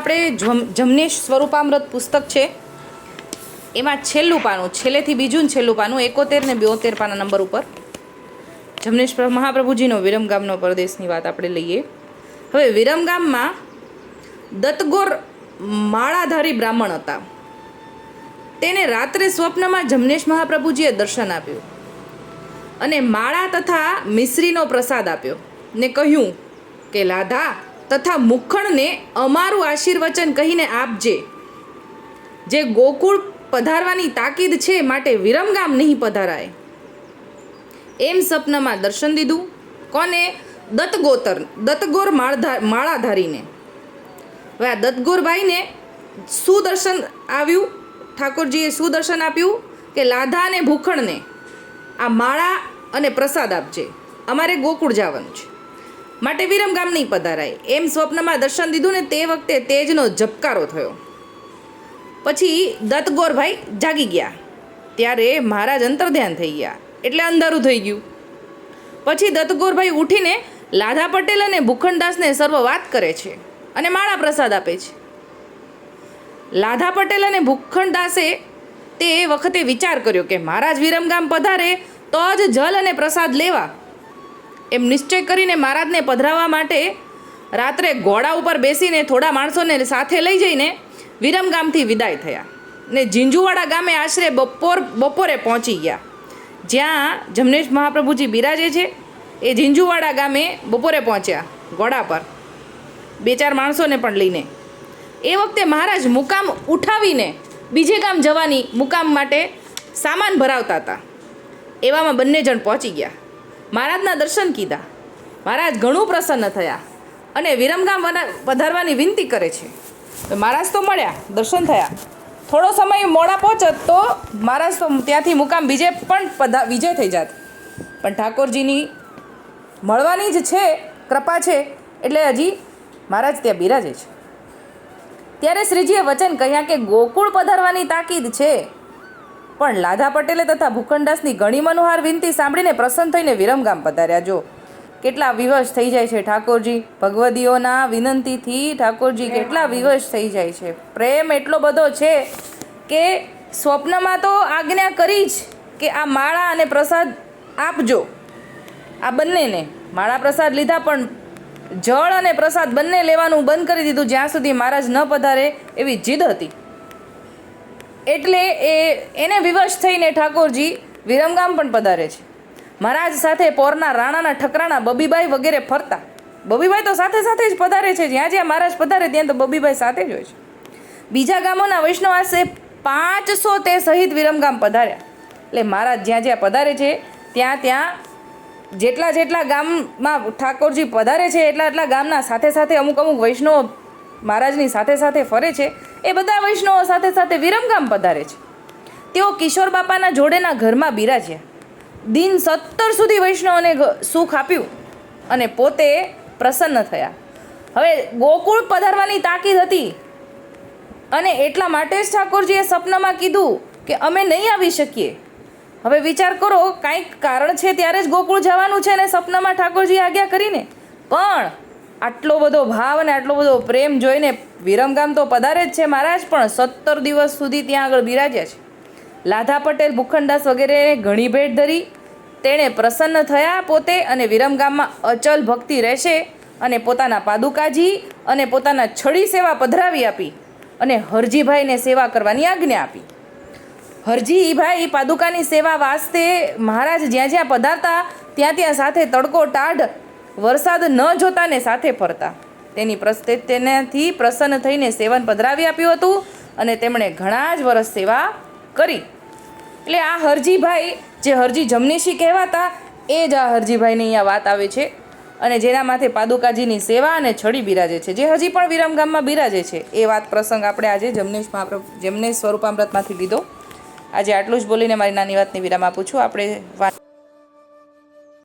આપણે જમ, જમનેશ સ્વરૂપામૃત પુસ્તક છે. એમાં છેલ્લું પાનું, છેલ્લેથી બીજું છેલ્લું પાનું, એકોતેર ને બ્યોતેર પાના નંબર ઉપર. જમનેશ મહાપ્રભુજીનો વિરમગામનો પરદેશની વાત આપણે લઈએ. હવે વિરમગામમાં દત્તગોર માળાધારી બ્રાહ્મણ હતા. તેને રાત્રે સ્વપ્નમાં જમનેશ મહાપ્રભુજીએ દર્શન આપ્યું. અને માળા તથા મિશ્રીનો પ્રસાદ આપ્યો. ને કહ્યું કે, લાધા તથા મુખણને અમારું આશીર્વચન કહીને આપજે. જે ગોકુળ પધારવાની તાકીદ છે માટે વિરમગામ નહીં પધારાય. એમ સપનામાં દર્શન દીધું. કોને? દત્તગોતર, દત્તગોર માળધા, માળાધારીને. હવે આ દત્તગોરભાઈને સુદર્શન આવ્યું. ઠાકોરજીએ સુદર્શન આપ્યું કે લાધા અને ભૂખણને આ માળા અને પ્રસાદ આપજે. અમારે ગોકુળ જવાનું છે. માટે વિરમગામ નહીં પધારાય એમ સ્વપ્નમાં દર્શન દીધું ને તે વખતે તેજનો ઝબકારો થયો. પછી દત્તગોરભાઈ જાગી ગયા. ત્યારે મહારાજ અંતર્ધ્યાન થઈ ગયા. એટલે અંધારું થઈ ગયું. પછી દત્તગોરભાઈ ઉઠીને લાધા પટેલ અને ભૂખંડદાસને સર્વ વાત કરે છે અને માળા પ્રસાદ આપે છે. લાધા પટેલ અને ભૂખંડદાસે તે વખતે વિચાર કર્યો કે મહારાજ વિરમગામ પધારે તો જ જલ અને પ્રસાદ લેવા એમ નિશ્ચય કરીને મહારાજને પધરાવવા માટે રાત્રે ઘોડા ઉપર બેસીને થોડા માણસોને સાથે લઈ જઈને વિરમગામથી વિદાય થયા. ને ઝીંઝુવાડા ગામે આશરે બપોર, બપોરે પહોંચી ગયા. જ્યાં જમનેશ મહાપ્રભુજી બિરાજે છે. એ ઝીંઝુવાડા ગામે બપોરે પહોંચ્યા, ઘોડા પર. બે ચાર માણસોને પણ લઈને. એ વખતે મહારાજ મુકામ ઉઠાવીને બીજે ગામ જવાની મુકામ માટે સામાન ભરાવતા હતા. એવામાં બંને જણ પહોંચી ગયા. મહારાજના દર્શન કીધા. મહારાજ ઘણું પ્રસન્ન થયા અને વિરમગામ વના- પધારવાની વિનંતી કરે છે. મહારાજ તો મળ્યા, દર્શન થયા. થોડો સમય મોડા પહોંચત તો મહારાજ તો ત્યાંથી મુકામ બીજે પણ પધા, વિજય થઈ જાત. પણ ઠાકોરજીની મળવાની જ છે, કૃપા છે, એટલે હજી મહારાજ ત્યાં બિરાજે છે. ત્યારે શ્રીજીએ વચન કહ્યા કે ગોકુળ પધારવાની તાકીદ છે. પણ લાધા પટેલે તથા ભૂખંડાસની ઘણી મનોહાર વિનંતી સાંભળીને પ્રસન્ન થઈને વિરમગામ પધાર્યા. જો, કેટલા વિવશ થઈ જાય છે ઠાકોરજી? ભગવદીઓના વિનંતીથી ઠાકોરજી કેટલા વિવશ થઈ જાય છે? પ્રેમ એટલો બધો છે કે સ્વપ્નમાં તો આજ્ઞા કરી જ કે આ માળા અને પ્રસાદ આપજો. આ બંનેને માળા પ્રસાદ લીધા પણ જળ અને પ્રસાદ બંને લેવાનું બંધ કરી દીધું જ્યાં સુધી મહારાજ ન પધારે એવી જીદ હતી. એટલે એ, એને વિવશ થઈને ઠાકોરજી વિરમગામ પણ પધારે છે. મહારાજ સાથે પોરના રાણાના ઠકરાણા બબીબાઈ વગેરે ફરતા. બબીબાઈ તો સાથે સાથે જ પધારે છે. જ્યાં જ્યાં મહારાજ પધારે ત્યાં તો બબીબાઈ સાથે જ હોય છે. બીજા ગામોના વૈષ્ણવાસે પાંચસો તે સહિત વિરમગામ પધાર્યા. એટલે મહારાજ જ્યાં જ્યાં પધારે છે, ત્યાં ત્યાં જેટલા જેટલા ગામમાં ઠાકોરજી પધારે છે, એટલા એટલા ગામના સાથે સાથે અમુક અમુક વૈષ્ણવો મહારાજની સાથે સાથે ફરે છે. એ બધા વૈષ્ણવો સાથે સાથે વિરમગામ પધારે છે. તેઓ કિશોર બાપાના જોડેના ઘરમાં બિરાજ્યા. દિન સત્તર સુધી વૈષ્ણવોને સુખ આપ્યું અને પોતે પ્રસન્ન થયા. હવે ગોકુળ પધારવાની તાકીદ હતી. અને એટલા માટે જ ઠાકોરજીએ સપનામાં કીધું કે અમે નહીં આવી શકીએ. હવે વિચાર કરો, કાંઈક કારણ છે ત્યારે જ ગોકુળ જવાનું છે અને સપનામાં ઠાકોરજી આજ્ઞા કરીને? પણ આટલો બધો ભાવ અને આટલો બધો પ્રેમ જોઈને વિરમગામ તો પધારે જ છે મહારાજ, પણ સત્તર દિવસ સુધી ત્યાં આગળ બિરાજ્યા છે. લાધા પટેલ, ભૂખંડાસ વગેરે ઘણી ભેટ ધરી. તેણે પ્રસન્ન થયા પોતે અને વિરમગામમાં અચલ ભક્તિ રહેશે અને પોતાના પાદુકાજી અને પોતાના છડી સેવા પધરાવી આપી અને હરજીભાઈને સેવા કરવાની આજ્ઞા આપી. હરજીભાઈ પાદુકાની સેવા વાસ્તે મહારાજ જ્યાં જ્યાં પધારતા, ત્યાં ત્યાં સાથે તડકો, ટાઢ વરસાદ ન જોતા ને સાથે ફરતા. તેની પ્રસ્તે તેનાથી પ્રસન્ન થઈને સેવન પધરાવી આપ્યું હતું અને તેમણે ઘણા જ વર્ષ સેવા કરી. એટલે આ હરજીભાઈ, જે હરજી જમનેશી કહેવાતા, એ જ આ હરજીભાઈની અહીંયા વાત આવે છે અને જેના માથે પાદુકાજીની સેવા અને છડી બિરાજે છે. જે હજી પણ વિરમગામમાં બિરાજે છે. એ વાત પ્રસંગ આપણે આજે જમનેશ મહાપ્રભુ જમનેશ સ્વરૂપામૃતમાંથી લીધો. આજે આટલું જ બોલીને મારી નાની વાતની વિરામ આપું છું. આપણે વાત